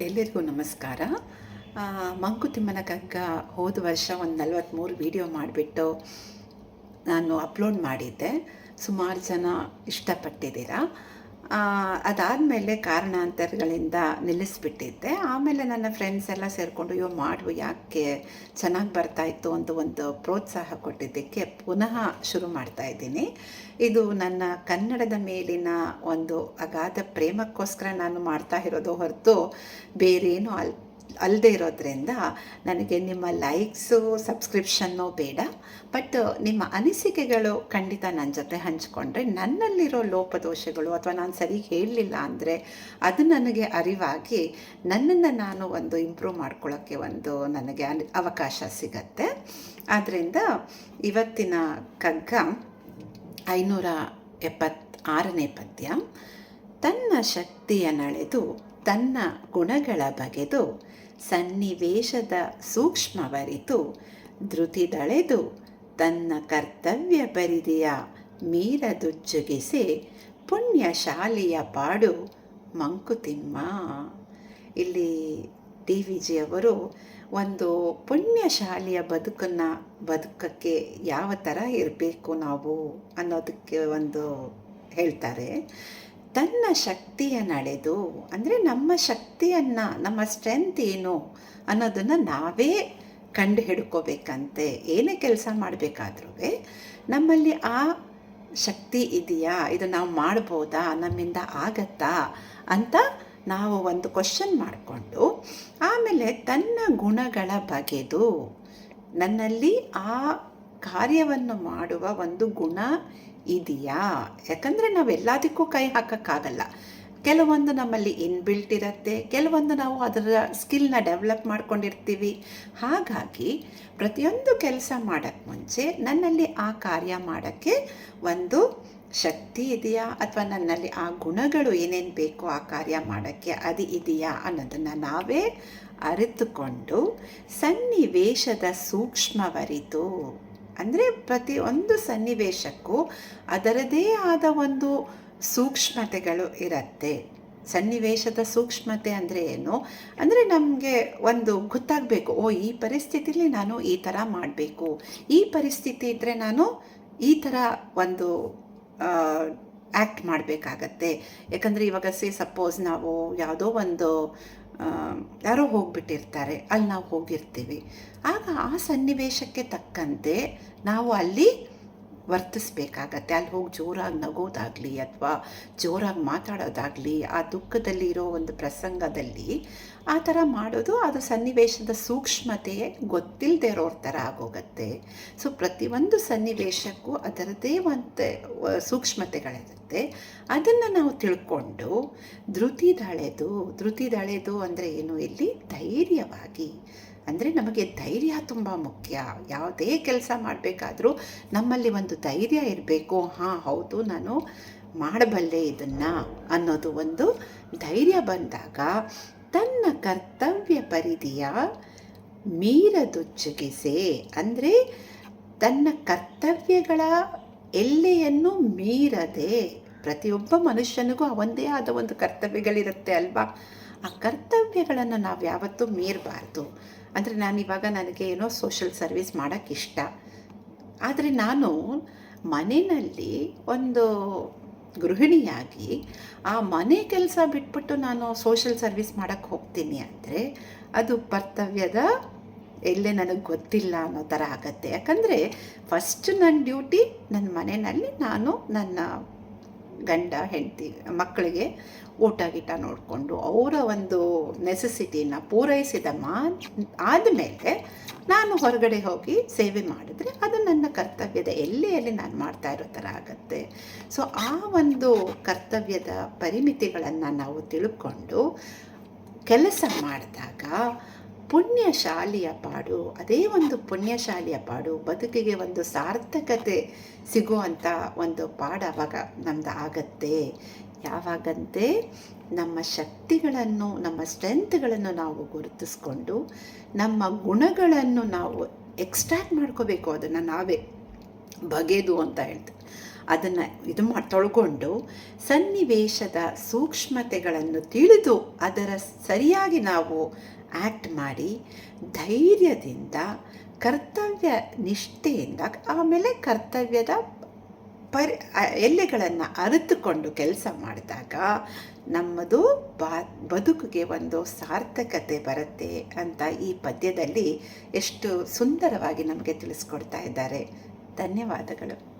ಎಲ್ಲರಿಗೂ ನಮಸ್ಕಾರ. ಮಂಕುತಿಮ್ಮನ ಕಗ್ಗ ಹೋದ ವರ್ಷ ಒಂದು ನಲ್ವತ್ತ್ಮೂರು ವಿಡಿಯೋ ಮಾಡಿಬಿಟ್ಟು ನಾನು ಅಪ್ಲೋಡ್ ಮಾಡಿದ್ದೆ. ಸುಮಾರು ಜನ ಇಷ್ಟಪಟ್ಟಿದ್ದೀರಾ? ಅದಾದಮೇಲೆ ಕಾರಣಾಂತರಗಳಿಂದ ನಿಲ್ಲಿಸ್ಬಿಟ್ಟಿದ್ದೆ. ಆಮೇಲೆ ನನ್ನ ಫ್ರೆಂಡ್ಸ್ ಎಲ್ಲ ಸೇರಿಕೊಂಡು, ಅಯ್ಯೋ, ಮಾಡು, ಯಾಕೆ ಚೆನ್ನಾಗಿ ಬರ್ತಾಯಿತ್ತು ಅಂತ ಒಂದು ಪ್ರೋತ್ಸಾಹ ಕೊಟ್ಟಿದ್ದಕ್ಕೆ ಪುನಃ ಶುರು ಮಾಡ್ತಾ ಇದ್ದೀನಿ. ಇದು ನನ್ನ ಕನ್ನಡದ ಮೇಲಿನ ಒಂದು ಅಗಾಧ ಪ್ರೇಮಕ್ಕೋಸ್ಕರ ನಾನು ಮಾಡ್ತಾ ಇರೋದು ಹೊರತು ಬೇರೇನು ಅಲ್ ಅಲ್ಲದೆ ಇರೋದ್ರಿಂದ ನನಗೆ ನಿಮ್ಮ ಲೈಕ್ಸು ಸಬ್ಸ್ಕ್ರಿಪ್ಷನ್ನು ಬೇಡ. ಬಟ್ ನಿಮ್ಮ ಅನಿಸಿಕೆಗಳು ಖಂಡಿತ ನನ್ನ ಜೊತೆ ಹಂಚಿಕೊಂಡ್ರೆ ನನ್ನಲ್ಲಿರೋ ಲೋಪದೋಷಗಳು ಅಥವಾ ನಾನು ಸರಿ ಹೇಳಲಿಲ್ಲ ಅಂದರೆ ಅದು ನನಗೆ ಅರಿವಾಗಿ ನನ್ನನ್ನು ನಾನು ಒಂದು ಇಂಪ್ರೂವ್ ಮಾಡ್ಕೊಳ್ಳೋಕ್ಕೆ ಒಂದು ನನಗೆ ಅವಕಾಶ ಸಿಗತ್ತೆ. ಆದ್ದರಿಂದ ಇವತ್ತಿನ ಕಗ್ಗ ಐನೂರ ಎಪ್ಪತ್ತಾರನೇ ಪದ್ಯ, ತನ್ನ ಶಕ್ತಿಯ ನಳೆದು ತನ್ನ ಗುಣಗಳ ಬಗೆದು ಸನ್ನಿವೇಶದ ಸೂಕ್ಷ್ಮವರಿತು ಧೃತಿದಳೆದು ತನ್ನ ಕರ್ತವ್ಯ ಪರಿಧಿಯ ಮೀರದುಜ್ಜುಗಿಸಿ ಪುಣ್ಯಶಾಲಿಯ ಪಾಡು ಮಂಕುತಿಮ್ಮ. ಇಲ್ಲಿ ಡಿ ವಿ ಜಿ ಅವರು ಒಂದು ಪುಣ್ಯಶಾಲಿಯ ಬದುಕನ್ನು, ಬದುಕಕ್ಕೆ ಯಾವ ಥರ ಇರಬೇಕು ನಾವು ಅನ್ನೋದಕ್ಕೆ ಒಂದು ಹೇಳ್ತಾರೆ. ತನ್ನ ಶಕ್ತಿಯ ನಡೆದು, ಅಂದರೆ ನಮ್ಮ ಶಕ್ತಿಯನ್ನು, ನಮ್ಮ ಸ್ಟ್ರೆಂತ್ ಏನು ಅನ್ನೋದನ್ನು ನಾವೇ ಕಂಡು ಹಿಡ್ಕೋಬೇಕಂತೆ ಏನೇ ಕೆಲಸ ಮಾಡಬೇಕಾದ್ರೂ ನಮ್ಮಲ್ಲಿ ಆ ಶಕ್ತಿ ಇದೆಯಾ? ಇದು ನಾವು ಮಾಡ್ಬೋದಾ? ನಮ್ಮಿಂದ ಆಗತ್ತಾ? ಅಂತ ನಾವು ಒಂದು ಕ್ವಶನ್ ಮಾಡಿಕೊಂಡು, ಆಮೇಲೆ ತನ್ನ ಗುಣಗಳ ಬಗೆದು, ನನ್ನಲ್ಲಿ ಆ ಕಾರ್ಯವನ್ನು ಮಾಡುವ ಒಂದು ಗುಣ ಇದೆಯಾ? ಯಾಕಂದರೆ ನಾವು ಎಲ್ಲದಕ್ಕೂ ಕೈ ಹಾಕೋಕ್ಕಾಗಲ್ಲ. ಕೆಲವೊಂದು ನಮ್ಮಲ್ಲಿ ಇನ್ಬಿಲ್ಟ್ ಇರುತ್ತೆ, ಕೆಲವೊಂದು ನಾವು ಅದರ ಸ್ಕಿಲ್ನ ಡೆವಲಪ್ ಮಾಡ್ಕೊಂಡಿರ್ತೀವಿ. ಹಾಗಾಗಿ ಪ್ರತಿಯೊಂದು ಕೆಲಸ ಮಾಡೋಕ್ಕೆ ಮುಂಚೆ ನನ್ನಲ್ಲಿ ಆ ಕಾರ್ಯ ಮಾಡೋಕ್ಕೆ ಒಂದು ಶಕ್ತಿ ಇದೆಯಾ? ಅಥವಾ ನನ್ನಲ್ಲಿ ಆ ಗುಣಗಳು ಏನೇನು ಬೇಕೋ ಆ ಕಾರ್ಯ ಮಾಡೋಕ್ಕೆ ಅದು ಇದೆಯಾ? ಅನ್ನೋದನ್ನು ನಾವೇ ಅರಿತುಕೊಂಡು ಸನ್ನಿವೇಶದ ಸೂಕ್ಷ್ಮವರಿತು. ಅಂದರೆ ಪ್ರತಿಯೊಂದು ಸನ್ನಿವೇಶಕ್ಕೂ ಅದರದೇ ಆದ ಒಂದು ಸೂಕ್ಷ್ಮತೆಗಳು ಇರುತ್ತೆ. ಸನ್ನಿವೇಶದ ಸೂಕ್ಷ್ಮತೆ ಅಂದರೆ ಏನು? ಅಂದರೆ ನಮಗೆ ಒಂದು ಗೊತ್ತಾಗಬೇಕು, ಓ, ಈ ಪರಿಸ್ಥಿತಿಲಿ ನಾನು ಈ ಥರ ಮಾಡಬೇಕು. ಈ ಪರಿಸ್ಥಿತಿ ಇದ್ದರೆ ನಾನು ಈ ಥರ ಒಂದು ಆ್ಯಕ್ಟ್ ಮಾಡಬೇಕಾಗತ್ತೆ. ಯಾಕಂದರೆ ಇವಾಗ ಸಿ ಸಪೋಸ್ ನಾವು ಯಾವುದೋ ಒಂದು ಯಾರೋ ಹೋಗ್ಬಿಟ್ಟಿರ್ತಾರೆ ಅಲ್ಲಿ ನಾವು ಹೋಗಿರ್ತೀವಿ. ಆಗ ಆ ಸನ್ನಿವೇಶಕ್ಕೆ ತಕ್ಕಂತೆ ನಾವು ಅಲ್ಲಿ ವರ್ತಿಸ್ಬೇಕಾಗತ್ತೆ. ಅಲ್ಲಿ ಹೋಗಿ ಜೋರಾಗಿ ನಗೋದಾಗಲಿ ಅಥವಾ ಜೋರಾಗಿ ಮಾತಾಡೋದಾಗಲಿ, ಆ ದುಃಖದಲ್ಲಿ ಇರೋ ಒಂದು ಪ್ರಸಂಗದಲ್ಲಿ ಆ ಥರ ಮಾಡೋದು ಅದು ಸನ್ನಿವೇಶದ ಸೂಕ್ಷ್ಮತೆಯೇ ಗೊತ್ತಿಲ್ಲದೆ ಇರೋರ ಥರ ಆಗೋಗತ್ತೆ. ಸೊ, ಪ್ರತಿಯೊಂದು ಸನ್ನಿವೇಶಕ್ಕೂ ಅದರದೇ ಒಂದು ಸೂಕ್ಷ್ಮತೆಗಳಿರುತ್ತೆ. ಅದನ್ನು ನಾವು ತಿಳ್ಕೊಂಡು ಧೃತಿದಳೆದು ಧೃತಿದಳೆದು ಅಂದರೆ ಏನು? ಇಲ್ಲಿ ಧೈರ್ಯವಾಗಿ ಅಂದರೆ ನಮಗೆ ಧೈರ್ಯ ತುಂಬ ಮುಖ್ಯ. ಯಾವುದೇ ಕೆಲಸ ಮಾಡಬೇಕಾದ್ರೂ ನಮ್ಮಲ್ಲಿ ಒಂದು ಧೈರ್ಯ ಇರಬೇಕು. ಹಾಂ, ಹೌದು, ನಾನು ಮಾಡಬಲ್ಲೆ ಇದನ್ನು ಅನ್ನೋದು ಒಂದು ಧೈರ್ಯ ಬಂದಾಗ ತನ್ನ ಕರ್ತವ್ಯ ಪರಿಧಿಯ ಮೀರದುಚ್ಚುಗಿಸೆ. ಅಂದರೆ ತನ್ನ ಕರ್ತವ್ಯಗಳ ಎಲ್ಲೆಯನ್ನು ಮೀರದೆ ಪ್ರತಿಯೊಬ್ಬ ಮನುಷ್ಯನಿಗೂ ಅವಂದೇ ಆದ ಒಂದು ಕರ್ತವ್ಯಗಳಿರುತ್ತೆ ಅಲ್ವಾ? ಆ ಕರ್ತವ್ಯಗಳನ್ನು ನಾವು ಯಾವತ್ತೂ ಮೀರಬಾರ್ದು. ಅಂದರೆ ನಾನು ಇವಾಗ ನನಗೆ ಏನೋ ಸೋಷಲ್ ಸರ್ವಿಸ್ ಮಾಡೋಕ್ಕೆ ಇಷ್ಟ. ಆದರೆ ನಾನು ಮನೆಯಲ್ಲಿ ಒಂದು ಗೃಹಿಣಿಯಾಗಿ ಆ ಮನೆ ಕೆಲಸ ಬಿಟ್ಬಿಟ್ಟು ನಾನು ಸೋಷಲ್ ಸರ್ವಿಸ್ ಮಾಡೋಕ್ಕೆ ಹೋಗ್ತೀನಿ ಅಂದರೆ ಅದು ಕರ್ತವ್ಯದ ಎಲ್ಲೇ ನನಗೆ ಗೊತ್ತಿಲ್ಲ ಅನ್ನೋ ಥರ ಆಗತ್ತೆ. ಯಾಕಂದರೆ ಫಸ್ಟ್ ನನ್ನ ಡ್ಯೂಟಿ ನನ್ನ ಮನೆಯಲ್ಲಿ ನಾನು ನನ್ನ ಗಂಡ, ಹೆಂಡತಿ, ಮಕ್ಕಳಿಗೆ ಊಟ, ಗೀಟ ನೋಡಿಕೊಂಡು ಅವರ ಒಂದು ನೆಸೆಸಿಟಿನ ಪೂರೈಸಿದ ಮಾ ಆದಮೇಲೆ ನಾನು ಹೊರಗಡೆ ಹೋಗಿ ಸೇವೆ ಮಾಡಿದ್ರೆ ಅದು ನನ್ನ ಕರ್ತವ್ಯದ ಎಲ್ಲೆಯಲ್ಲಿ ನಾನು ಮಾಡ್ತಾ ಇರೋ ಥರ ಆಗತ್ತೆ. ಸೊ ಆ ಒಂದು ಕರ್ತವ್ಯದ ಪರಿಮಿತಿಗಳನ್ನು ನಾವು ತಿಳ್ಕೊಂಡು ಕೆಲಸ ಮಾಡಿದಾಗ ಪುಣ್ಯಶಾಲಿಯ ಪಾಡು, ಅದೇ ಒಂದು ಪುಣ್ಯಶಾಲಿಯ ಪಾಡು, ಬದುಕಿಗೆ ಒಂದು ಸಾರ್ಥಕತೆ ಸಿಗುವಂಥ ಒಂದು ಪಾಡು ಅವಾಗ ನಮ್ದು ಆಗತ್ತೆ. ಯಾವಾಗಂತೆ ನಮ್ಮ ಶಕ್ತಿಗಳನ್ನು, ನಮ್ಮ ಸ್ಟ್ರೆಂತ್ಗಳನ್ನು ನಾವು ಗುರುತಿಸ್ಕೊಂಡು, ನಮ್ಮ ಗುಣಗಳನ್ನು ನಾವು ಎಕ್ಸ್ಟ್ರಾಕ್ಟ್ ಮಾಡ್ಕೋಬೇಕು, ಅದನ್ನು ನಾವೇ ಬಗೆದು ಅಂತ ಹೇಳ್ತೀವಿ ಅದನ್ನು ಇದು ಮಾಡಿ ತೊಳ್ಕೊಂಡು ಸನ್ನಿವೇಶದ ಸೂಕ್ಷ್ಮತೆಗಳನ್ನು ತಿಳಿದು ಅದರ ಸರಿಯಾಗಿ ನಾವು ಆ್ಯಕ್ಟ್ ಮಾಡಿ ಧೈರ್ಯದಿಂದ, ಕರ್ತವ್ಯ ನಿಷ್ಠೆಯಿಂದ, ಆಮೇಲೆ ಕರ್ತವ್ಯದ ಪರಿ ಎಲ್ಲೆಗಳನ್ನು ಅರಿತುಕೊಂಡು ಕೆಲಸ ಮಾಡಿದಾಗ ನಮ್ಮದು ಬಾ, ಬದುಕಿಗೆ ಒಂದು ಸಾರ್ಥಕತೆ ಬರುತ್ತೆ ಅಂತ ಈ ಪದ್ಯದಲ್ಲಿ ಎಷ್ಟು ಸುಂದರವಾಗಿ ನಮಗೆ ತಿಳಿಸ್ಕೊಡ್ತಾ ಇದ್ದಾರೆ. ಧನ್ಯವಾದಗಳು.